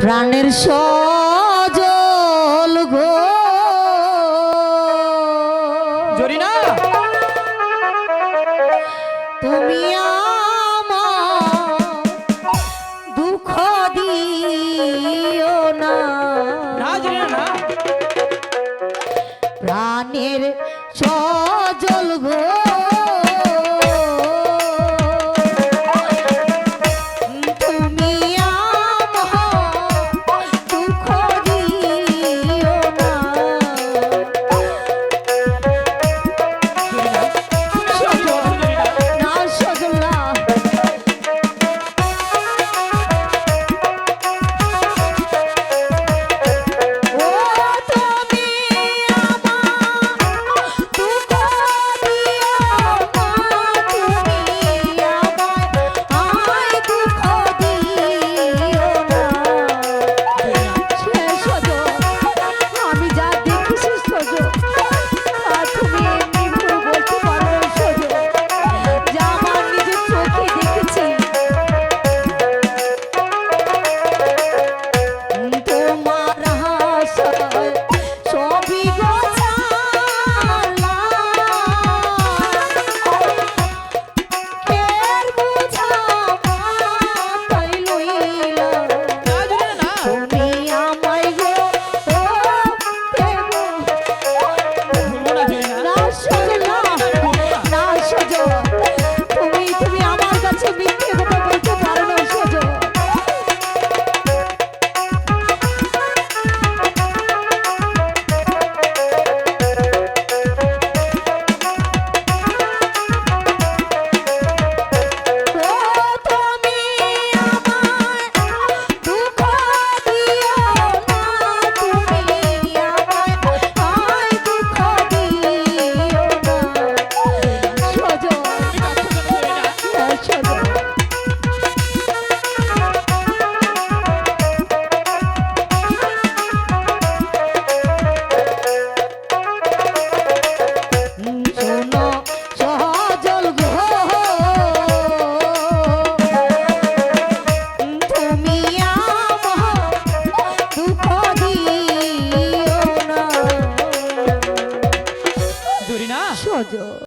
প্রাণের সজল গো। জরিনা দুঃখ দিও না। প্রাণের সজল rollo.